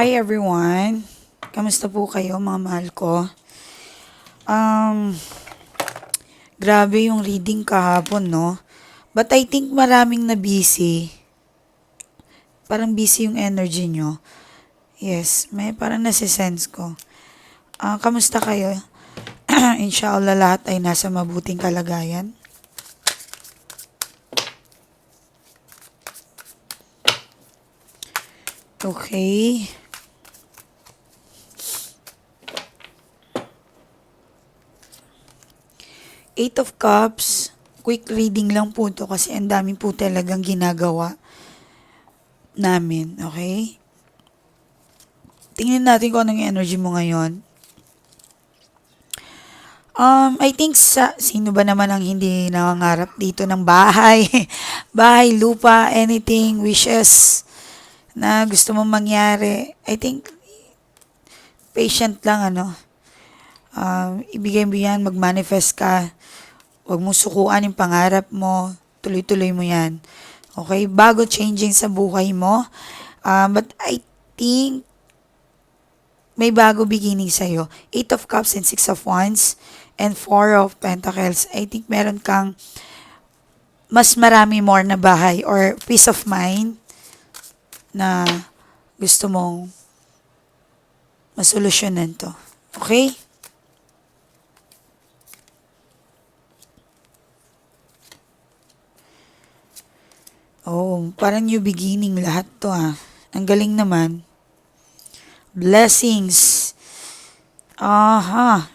Hi everyone! Kamusta po kayo mga mahal ko? Um, grabe yung reading kahapon, no? But I think maraming na busy. Parang busy yung energy nyo. Yes, may parang nasisense ko. Ah, kamusta kayo? Inshallah lahat ay nasa mabuting kalagayan. Okay. Eight of Cups, quick reading lang po to kasi ang dami po talagang ginagawa namin, okay? Tingnan natin kung anong energy mo ngayon. Um, I think sa, sino ba naman ang hindi nangangarap dito ng bahay? bahay, lupa, anything, wishes na gusto mong mangyari. I think, patient lang, ano. Um, ibigay mo yan, mag-manifest ka. Huwag mo sukuan yung pangarap mo. Tuloy-tuloy mo yan. Okay? Bago changing sa buhay mo. Um, but I think, may bago beginning sa'yo. Eight of Cups and Six of Wands and Four of Pentacles. I think meron kang mas marami more na bahay or peace of mind na gusto mong masolusyonan to. Okay? Oh, parang new beginning lahat to ah. Ang galing naman. Blessings. Aha.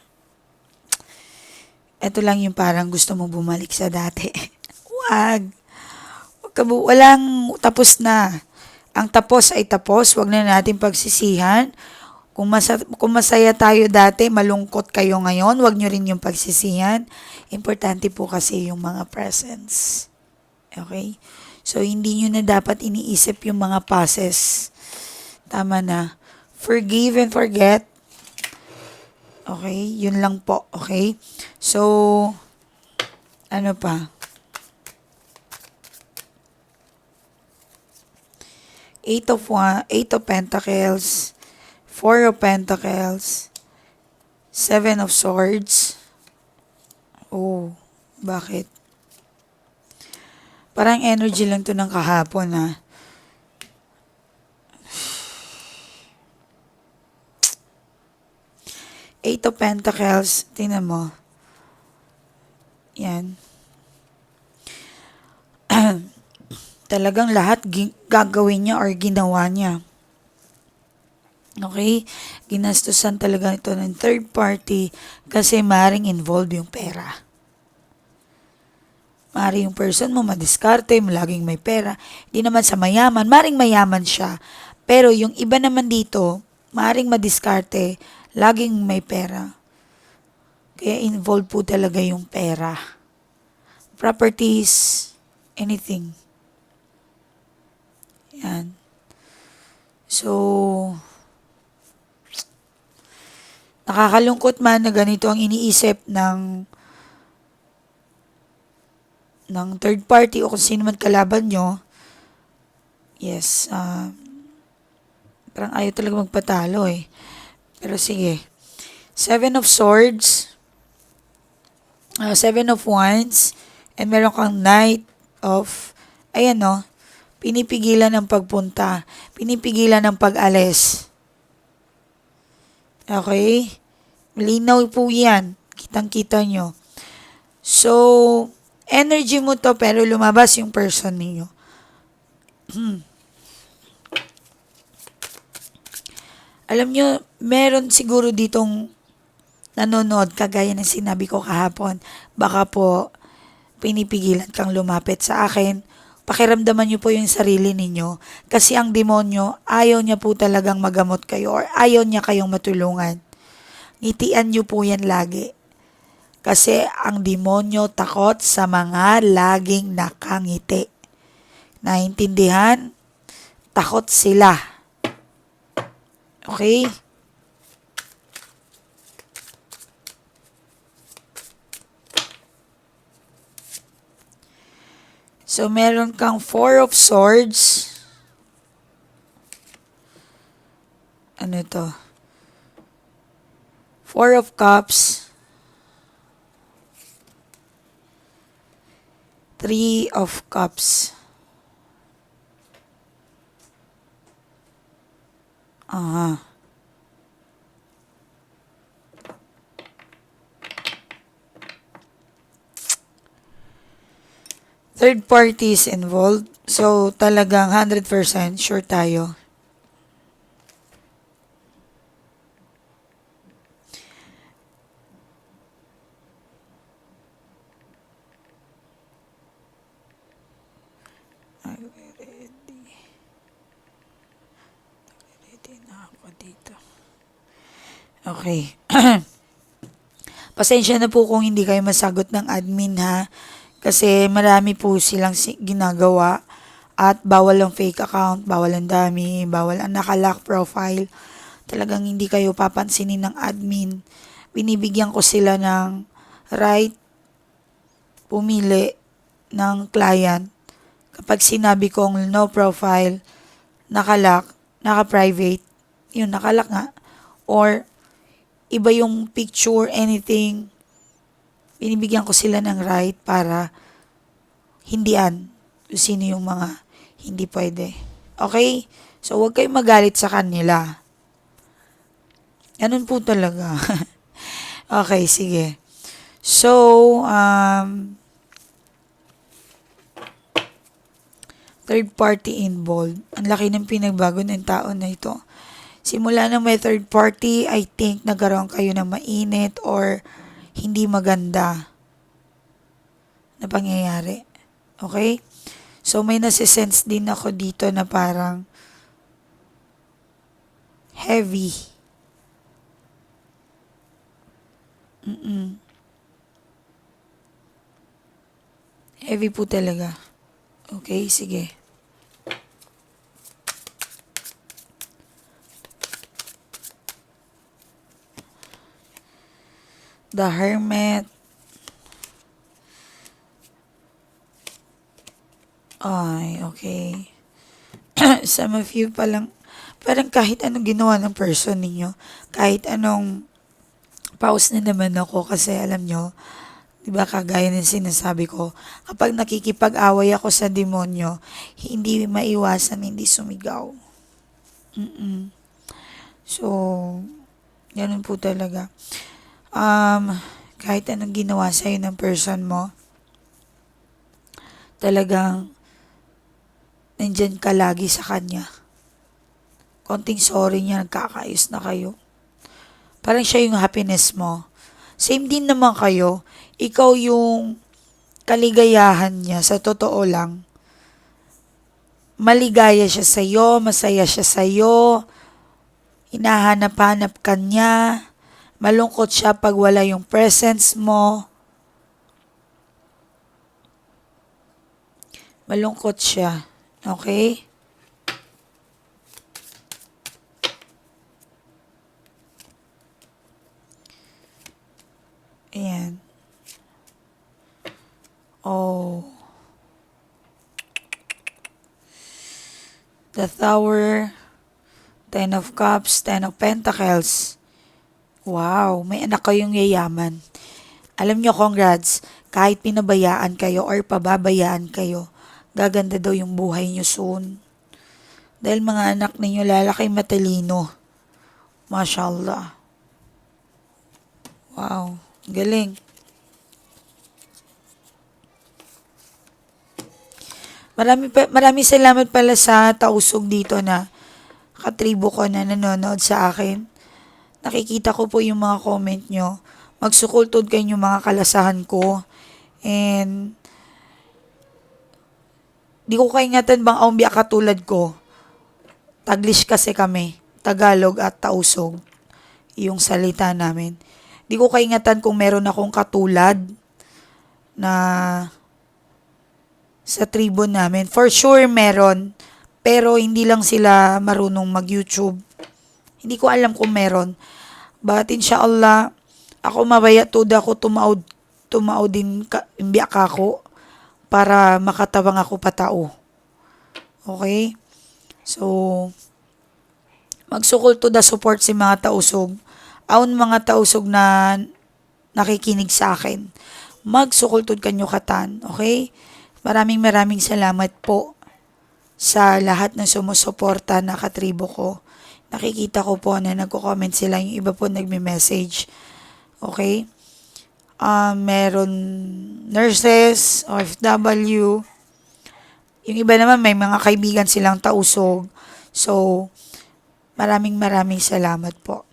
Ito lang yung parang gusto mo bumalik sa dati. Wag. Wag ka bu- walang tapos na. Ang tapos ay tapos. Wag na natin pagsisihan. Kung, masa, kung masaya tayo dati, malungkot kayo ngayon, wag nyo rin yung pagsisihan. Importante po kasi yung mga presents. Okay? So, hindi nyo na dapat iniisip yung mga passes. Tama na. Forgive and forget. Okay? Yun lang po. Okay? So, ano pa? Eight of one, eight of pentacles, four of pentacles, seven of swords. Oh, bakit? Parang energy lang to ng kahapon ah. Eight of Pentacles, tingnan mo. Yan. Talagang lahat gagawin niya or ginawa niya. Okay? Ginastusan talaga ito ng third party kasi maring involved yung pera. Mari yung person mo madiskarte, laging may pera. Hindi naman sa mayaman, maring mayaman siya. Pero yung iba naman dito, maring madiskarte, laging may pera. Kaya involved po talaga yung pera. Properties, anything. Yan. So, nakakalungkot man na ganito ang iniisip ng ng third party o kung sino man kalaban nyo, yes, uh, parang ayaw talaga magpatalo eh. Pero sige. Seven of Swords, uh, Seven of Wands, and meron kang Knight of, ayan no, pinipigilan ng pagpunta, pinipigilan ng pag-alis. Okay? Linaw po yan. Kitang-kita nyo. So, energy mo to pero lumabas yung person niyo. Alam nyo, meron siguro ditong nanonood kagaya ng sinabi ko kahapon. Baka po pinipigilan kang lumapit sa akin. Pakiramdaman nyo po yung sarili ninyo. Kasi ang demonyo, ayaw niya po talagang magamot kayo or ayaw niya kayong matulungan. Ngitian nyo po yan lagi. Kasi ang demonyo takot sa mga laging nakangiti. Naintindihan? Takot sila. Okay? So, meron kang Four of Swords. ano to? Four of Cups. Three of Cups. Aha. Third parties involved. So, talagang 100% sure tayo. Are we ready? Ready na ako dito. Okay. Pasensya na po kung hindi kayo masagot ng admin ha. Kasi marami po silang si- ginagawa. At bawal ang fake account, bawal ang dami, bawal ang nakalock profile. Talagang hindi kayo papansinin ng admin. Binibigyan ko sila ng right pumili ng client kapag sinabi kong no profile, nakalock, naka-private, yun, nakalock nga, or iba yung picture, anything, binibigyan ko sila ng right para hindian kung sino yung mga hindi pwede. Okay? So, huwag kayong magalit sa kanila. Ganun po talaga. okay, sige. So, um, third party involved. Ang laki ng pinagbago ng tao na ito. Simula na may third party, I think nagkaroon kayo ng mainit or hindi maganda na pangyayari. Okay? So, may nasisense din ako dito na parang heavy. Mm-mm. Heavy po talaga. Okay, sige. The Hermit. Ay, okay. Some of you palang, parang kahit anong ginawa ng person ninyo, kahit anong pause na naman ako kasi alam nyo, di ba kagaya ng sinasabi ko, kapag nakikipag-away ako sa demonyo, hindi maiwasan, hindi sumigaw. Mm-mm. So, ganun po talaga. Um, kahit anong ginawa sa'yo ng person mo, talagang nandyan ka lagi sa kanya. Konting sorry niya, nagkakaayos na kayo. Parang siya yung happiness mo. Same din naman kayo. Ikaw yung kaligayahan niya sa totoo lang. Maligaya siya sa'yo, masaya siya sa'yo, hinahanap-hanap ka niya, malungkot siya pag wala yung presence mo. Malungkot siya. Okay? Ayan. Oh. The Tower, Ten of Cups, Ten of Pentacles. Wow, may anak kayong yayaman. Alam nyo, congrats, kahit pinabayaan kayo or pababayaan kayo, gaganda daw yung buhay nyo soon. Dahil mga anak ninyo lalaki matalino. Mashallah. Wow, galing. Marami pa, maraming salamat pala sa tausog dito na katribo ko na nanonood sa akin. Nakikita ko po yung mga comment nyo. Magsukultod kayo yung mga kalasahan ko. And, di ko kaingatan bang aumbya katulad ko. Taglish kasi kami. Tagalog at tausog. Yung salita namin. Di ko kaingatan kung meron akong katulad na sa tribo namin. For sure meron. Pero hindi lang sila marunong mag-YouTube. Hindi ko alam kung meron. But inshallah, ako mabaya to ako tumaod tumaod din ka, imbiak ako para makatawang ako patao. Okay? So, magsukol to the support si mga tausog. Aun mga tausog na nakikinig sa akin. Magsukol to kanyo katan, okay? Maraming maraming salamat po sa lahat ng sumusuporta na katribo ko. Nakikita ko po na nagko-comment sila, yung iba po nagme-message. Okay? Ah, meron nurses, OFW. Yung iba naman may mga kaibigan silang tausog. So, maraming maraming salamat po.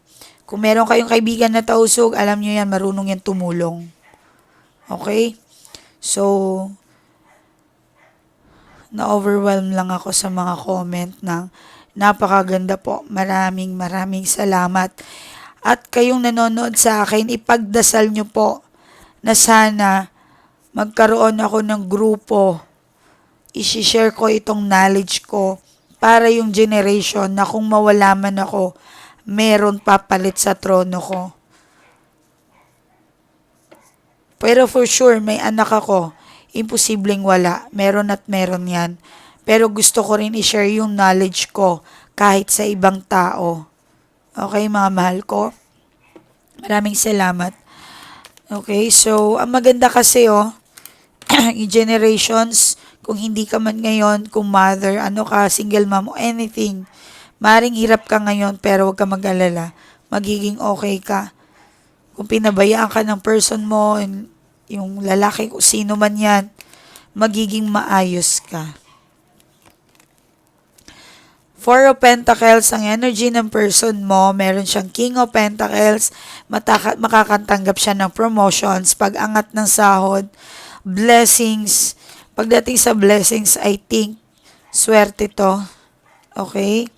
Kung meron kayong kaibigan na tausog, alam nyo yan, marunong yan tumulong. Okay? So, na-overwhelm lang ako sa mga comment ng napakaganda po. Maraming maraming salamat. At kayong nanonood sa akin, ipagdasal nyo po na sana magkaroon ako ng grupo. Isishare ko itong knowledge ko para yung generation na kung mawala man ako, meron papalit sa trono ko. Pero for sure, may anak ako. Imposibleng wala. Meron at meron yan. Pero gusto ko rin i-share yung knowledge ko kahit sa ibang tao. Okay, mga mahal ko? Maraming salamat. Okay, so, ang maganda kasi, oh, yung generations, kung hindi ka man ngayon, kung mother, ano ka, single mom, anything, maring hirap ka ngayon, pero huwag ka mag-alala. Magiging okay ka. Kung pinabayaan ka ng person mo, yung- yung lalaki, kung sino man yan, magiging maayos ka. Four of Pentacles, ang energy ng person mo, meron siyang King of Pentacles, mataka- makakatanggap siya ng promotions, pag-angat ng sahod, blessings. Pagdating sa blessings, I think, swerte to. Okay?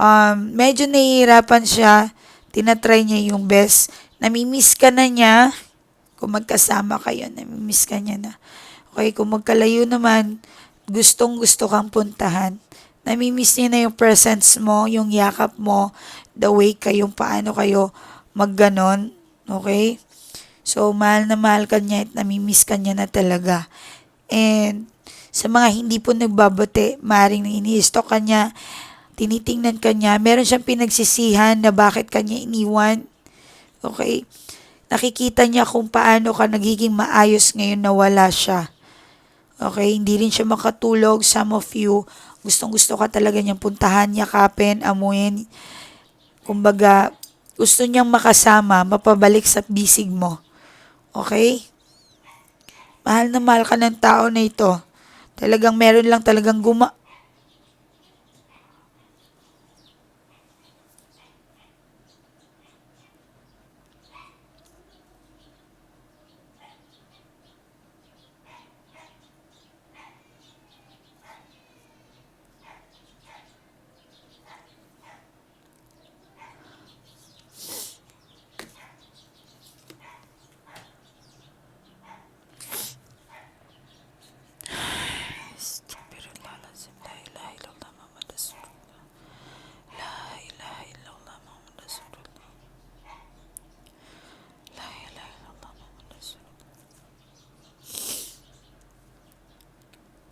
Um, medyo nahihirapan siya, tinatry niya yung best, namimiss ka na niya, kung magkasama kayo, namimiss ka niya na. Okay, kung magkalayo naman, gustong gusto kang puntahan, namimiss niya na yung presence mo, yung yakap mo, the way kayong paano kayo magganon, okay? So, mahal na mahal ka niya at namimiss ka niya na talaga. And, sa mga hindi po nagbabate, maring ini-stalk ka niya, tinitingnan ka niya, meron siyang pinagsisihan na bakit kanya iniwan. Okay? Nakikita niya kung paano ka nagiging maayos ngayon na wala siya. Okay? Hindi rin siya makatulog. Some of you, gustong gusto ka talaga niyang puntahan, yakapin, amuin. Kumbaga, gusto niyang makasama, mapabalik sa bisig mo. Okay? Mahal na mahal ka ng tao na ito. Talagang meron lang talagang guma...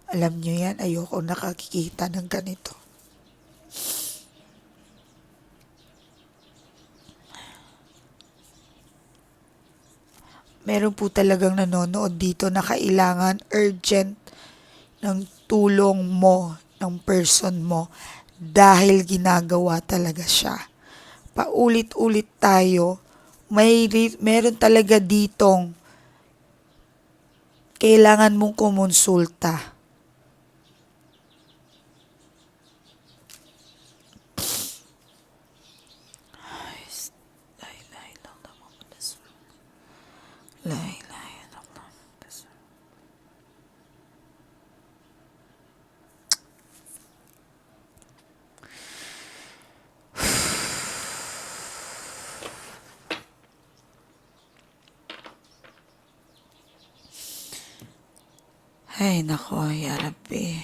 Alam niyo yan, ayoko nakakikita ng ganito. Meron po talagang nanonood dito na kailangan urgent ng tulong mo, ng person mo, dahil ginagawa talaga siya. Paulit-ulit tayo, may meron talaga ditong kailangan mong kumonsulta. Ay, nako, ya Rabbi.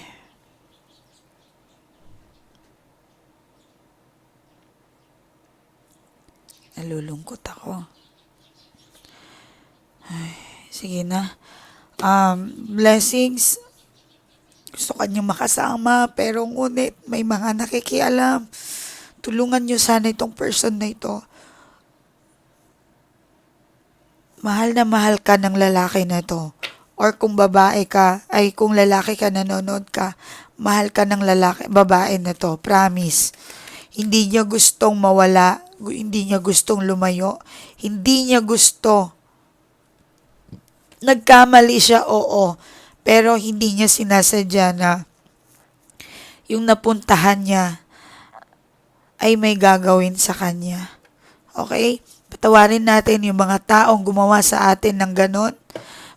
Nalulungkot ako. Sige na. Um, blessings. Gusto ka niyang makasama, pero ngunit may mga nakikialam. tulungan nyo sana itong person na ito. Mahal na mahal ka ng lalaki na to. Or kung babae ka, ay kung lalaki ka nanonood ka, mahal ka ng lalaki, babae na to. Promise. Hindi niya gustong mawala, hindi niya gustong lumayo, hindi niya gusto. Nagkamali siya, oo. Pero hindi niya sinasadya na yung napuntahan niya ay may gagawin sa kanya. Okay? Patawarin natin yung mga taong gumawa sa atin ng ganon.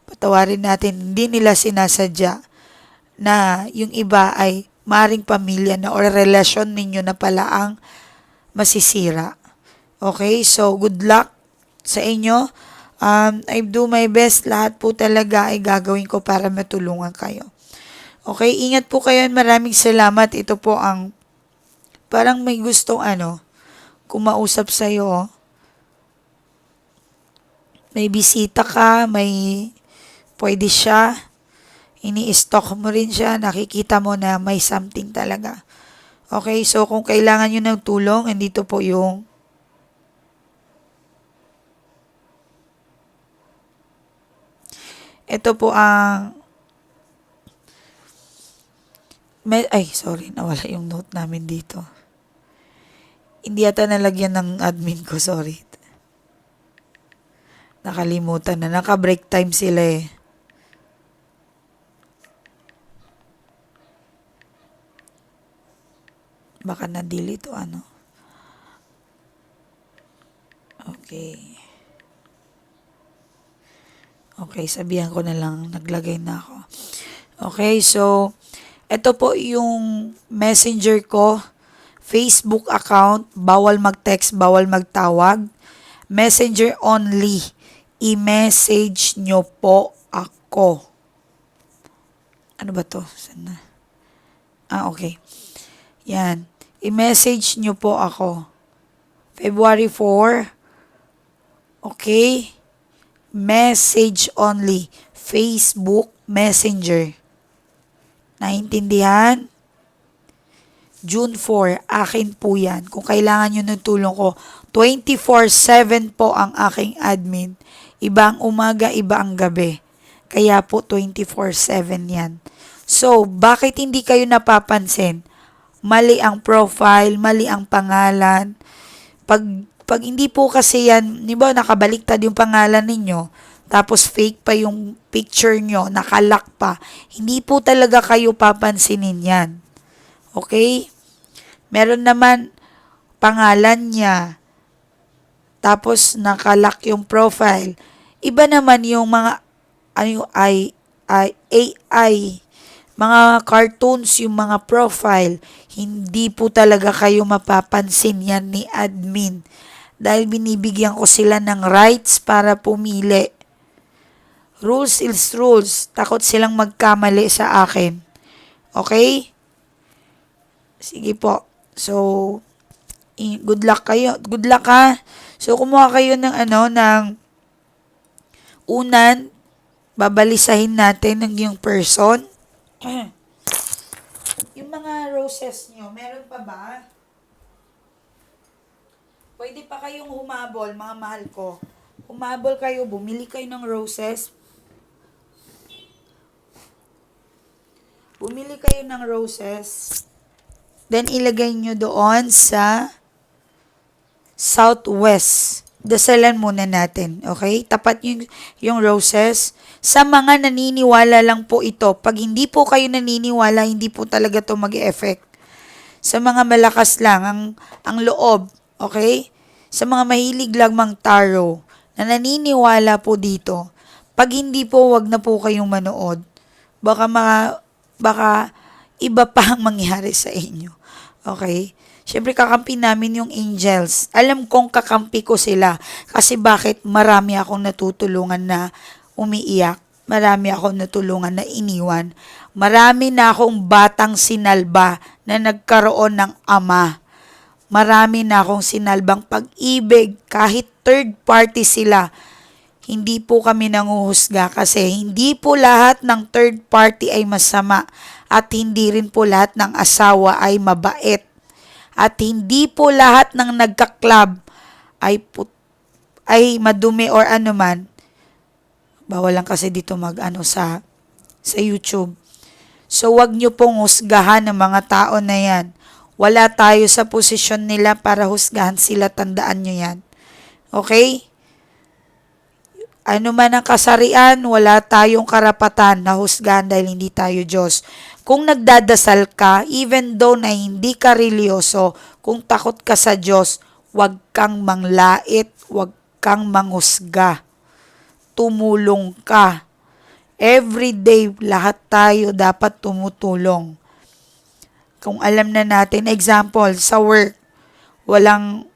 Patawarin natin, hindi nila sinasadya na yung iba ay maring pamilya na or relasyon ninyo na pala ang masisira. Okay? So, good luck sa inyo. Um, I do my best. Lahat po talaga ay gagawin ko para matulungan kayo. Okay? Ingat po kayo. Maraming salamat. Ito po ang parang may gustong ano, kumausap sa'yo. May bisita ka, may pwede siya. Ini-stalk mo rin siya. Nakikita mo na may something talaga. Okay? So, kung kailangan nyo ng tulong, andito po yung Ito po ang may, ay, sorry, nawala yung note namin dito. Hindi yata nalagyan ng admin ko, sorry. Nakalimutan na. Naka-break time sila eh. Baka na-delete o ano. Okay. Okay, sabihan ko na lang, naglagay na ako. Okay, so, ito po yung messenger ko, Facebook account, bawal mag-text, bawal magtawag. Messenger only. I-message nyo po ako. Ano ba to? Saan na? Ah, okay. Yan. I-message nyo po ako. February 4. Okay? Message only. Facebook Messenger. Naintindihan? June 4, akin po yan. Kung kailangan nyo ng tulong ko, 24-7 po ang aking admin. Iba ang umaga, iba ang gabi. Kaya po 24-7 yan. So, bakit hindi kayo napapansin? Mali ang profile, mali ang pangalan. Pag, pag hindi po kasi yan, di ba nakabaliktad yung pangalan ninyo, tapos fake pa yung picture nyo, nakalock pa, hindi po talaga kayo papansinin yan. Okay? Meron naman pangalan niya. Tapos nakalock yung profile. Iba naman yung mga ano yung I, AI, mga cartoons, yung mga profile. Hindi po talaga kayo mapapansin yan ni admin. Dahil binibigyan ko sila ng rights para pumili. Rules is rules. Takot silang magkamali sa akin. Okay? Sige po. So, good luck kayo. Good luck ha. So, kumuha kayo ng ano, ng unan, babalisahin natin ng yung person. yung mga roses nyo, meron pa ba? Pwede pa kayong humabol, mga mahal ko. Humabol kayo, bumili kayo ng roses. Bumili kayo ng roses. Then, ilagay nyo doon sa southwest. Dasalan muna natin, okay? Tapat yung, yung roses. Sa mga naniniwala lang po ito. Pag hindi po kayo naniniwala, hindi po talaga to mag effect Sa mga malakas lang, ang, ang loob, okay? Sa mga mahilig lang mang tarot, na naniniwala po dito, pag hindi po, wag na po kayong manood. Baka mga, baka iba pa ang mangyari sa inyo. Okay? Siyempre, kakampi namin yung angels. Alam kong kakampi ko sila. Kasi bakit? Marami akong natutulungan na umiiyak. Marami akong natulungan na iniwan. Marami na akong batang sinalba na nagkaroon ng ama. Marami na akong sinalbang pag-ibig kahit third party sila. Hindi po kami nanguhusga kasi hindi po lahat ng third party ay masama at hindi rin po lahat ng asawa ay mabait At hindi po lahat ng nagka-club ay put ay madumi or ano man. Bawal lang kasi dito mag ano sa sa YouTube. So wag nyo pong husgahan ng mga tao na yan. Wala tayo sa posisyon nila para husgahan sila, tandaan nyo yan. Okay? Ano man ang kasarian, wala tayong karapatan na husgahan dahil hindi tayo Diyos. Kung nagdadasal ka, even though na hindi ka religyoso, kung takot ka sa Diyos, wag kang manglait, wag kang manghusga. Tumulong ka. Every day, lahat tayo dapat tumutulong. Kung alam na natin, example, sa work, walang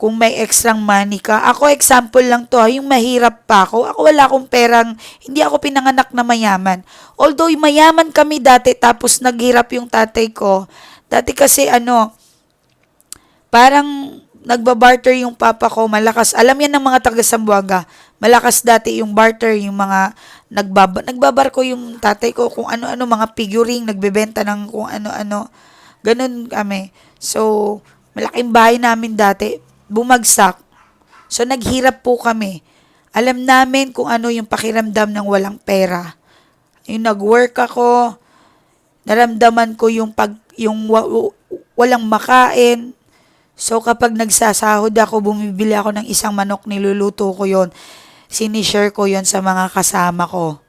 kung may extra money ka. Ako, example lang to, yung mahirap pa ako. Ako wala akong perang, hindi ako pinanganak na mayaman. Although mayaman kami dati, tapos naghirap yung tatay ko. Dati kasi ano, parang nagbabarter yung papa ko, malakas. Alam yan ng mga taga Sambuanga. Malakas dati yung barter, yung mga nagbaba, nagbabarko yung tatay ko kung ano-ano, mga figuring, nagbebenta ng kung ano-ano. Ganun kami. So, malaking bahay namin dati bumagsak. So, naghirap po kami. Alam namin kung ano yung pakiramdam ng walang pera. Yung nag-work ako, naramdaman ko yung pag yung wa- walang makain. So kapag nagsasahod ako, bumibili ako ng isang manok, niluluto ko yon Sinishare ko yon sa mga kasama ko.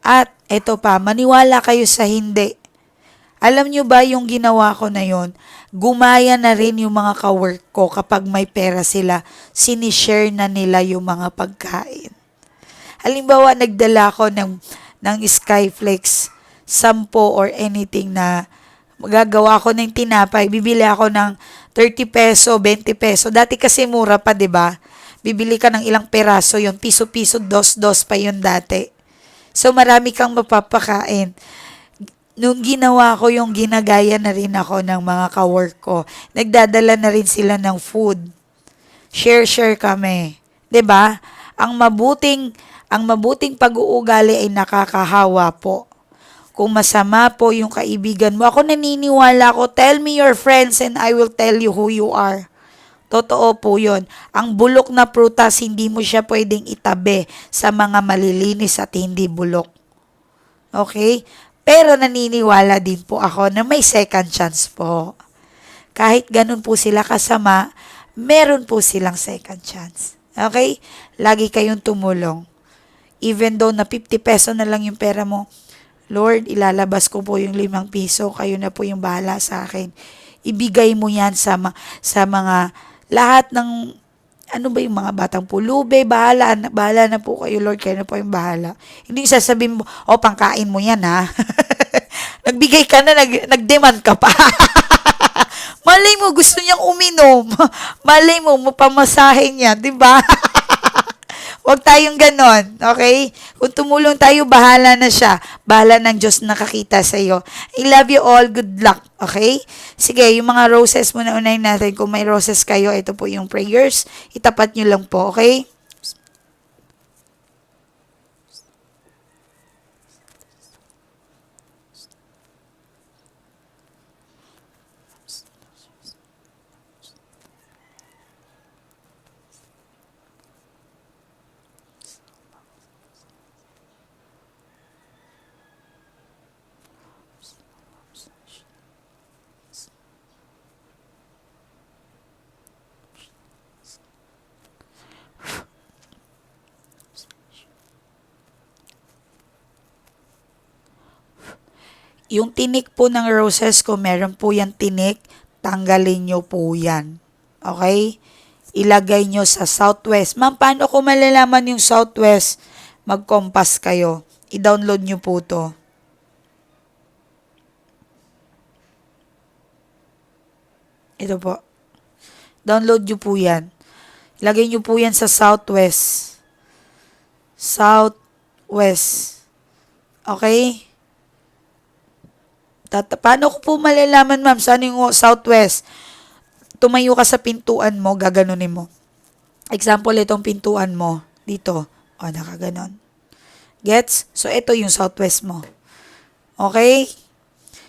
At eto pa, maniwala kayo sa hindi. Alam nyo ba yung ginawa ko na yon? Gumaya na rin yung mga kawork ko kapag may pera sila. Sinishare na nila yung mga pagkain. Halimbawa, nagdala ko ng, ng Skyflex, sampo or anything na magagawa ko ng tinapay. Bibili ako ng 30 peso, 20 peso. Dati kasi mura pa, 'di ba? Bibili ka ng ilang peraso, yung piso-piso, dos-dos pa yun dati. So marami kang mapapakain nung ginawa ko yung ginagaya na rin ako ng mga kawork ko, nagdadala na rin sila ng food. Share-share kami. ba? Ang mabuting ang mabuting pag-uugali ay nakakahawa po. Kung masama po yung kaibigan mo, ako naniniwala ko, tell me your friends and I will tell you who you are. Totoo po yun. Ang bulok na prutas, hindi mo siya pwedeng itabi sa mga malilinis at hindi bulok. Okay? Pero naniniwala din po ako na may second chance po. Kahit ganun po sila kasama, meron po silang second chance. Okay? Lagi kayong tumulong. Even though na 50 peso na lang yung pera mo, Lord, ilalabas ko po yung limang piso, kayo na po yung bahala sa akin. Ibigay mo yan sa, ma- sa mga lahat ng ano ba yung mga batang pulube, bahala, na, bahala na po kayo, Lord, kayo na po yung bahala. Hindi sasabihin mo, oh, pangkain mo yan, ha? Nagbigay ka na, nag, nag-demand ka pa. Malay mo, gusto niyang uminom. Malay mo, mapamasahe niya, di ba? Huwag tayong ganon, okay? Kung tumulong tayo, bahala na siya. Bahala ng Diyos nakakita sa iyo. I love you all. Good luck, okay? Sige, yung mga roses muna unahin natin. Kung may roses kayo, ito po yung prayers. Itapat nyo lang po, okay? Yung tinik po ng roses ko, meron po yan tinik, tanggalin nyo po yan. Okay? Ilagay nyo sa southwest. Ma'am, paano ko malalaman yung southwest? Mag-compass kayo. I-download nyo po to. Ito po. Download nyo po yan. Ilagay nyo po yan sa southwest. Southwest. Okay? Tata, paano ko po malalaman, ma'am, saan yung southwest? Tumayo ka sa pintuan mo, gaganunin mo. Example, itong pintuan mo, dito. O, nakaganon. Gets? So, ito yung southwest mo. Okay?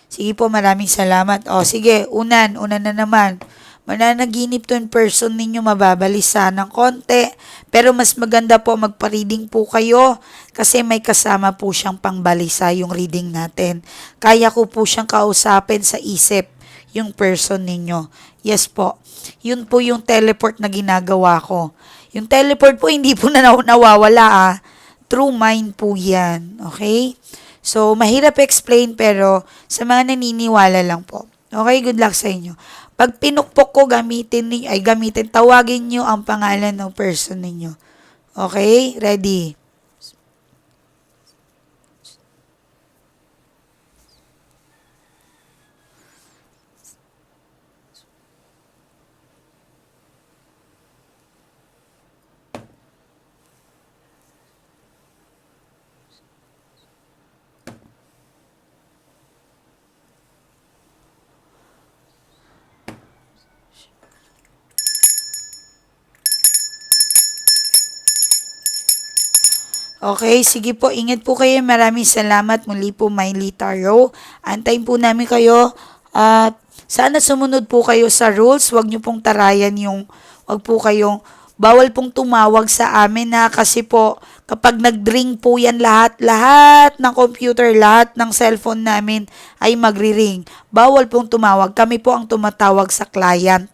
Sige po, maraming salamat. O, sige, unan, unan na naman. Mananaginip to in person ninyo, mababalisa ng konti. Pero mas maganda po magpa-reading po kayo kasi may kasama po siyang pangbalisa yung reading natin. Kaya ko po siyang kausapin sa isip yung person ninyo. Yes po. Yun po yung teleport na ginagawa ko. Yung teleport po hindi po na naw- nawawala ah. True mind po yan. Okay? So, mahirap explain pero sa mga naniniwala lang po. Okay, good luck sa inyo. Pag pinukpok ko, gamitin ni ay gamitin, tawagin niyo ang pangalan ng person ninyo. Okay? Ready? Okay, sige po. Ingat po kayo. Maraming salamat muli po, Miley Taro. Antayin po namin kayo. At sana sumunod po kayo sa rules. Huwag niyo pong tarayan yung, huwag po kayong, bawal pong tumawag sa amin na kasi po, kapag nag-ring po yan lahat, lahat ng computer, lahat ng cellphone namin ay magri-ring. Bawal pong tumawag. Kami po ang tumatawag sa client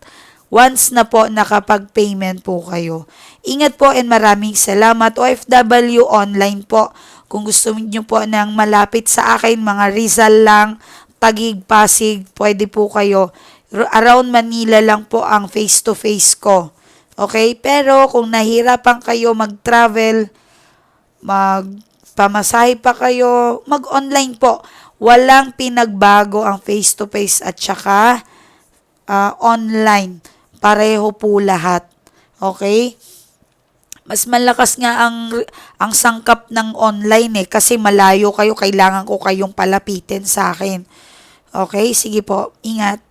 once na po nakapag-payment po kayo. Ingat po and maraming salamat. OFW online po. Kung gusto niyo po ng malapit sa akin, mga Rizal lang, Tagig, Pasig, pwede po kayo. Around Manila lang po ang face-to-face ko. Okay? Pero kung nahirapan kayo mag-travel, magpamasahe pa kayo, mag-online po. Walang pinagbago ang face-to-face at saka ah, online. Pareho po lahat. Okay? Mas malakas nga ang ang sangkap ng online eh kasi malayo kayo, kailangan ko kayong palapitin sa akin. Okay? Sige po. Ingat.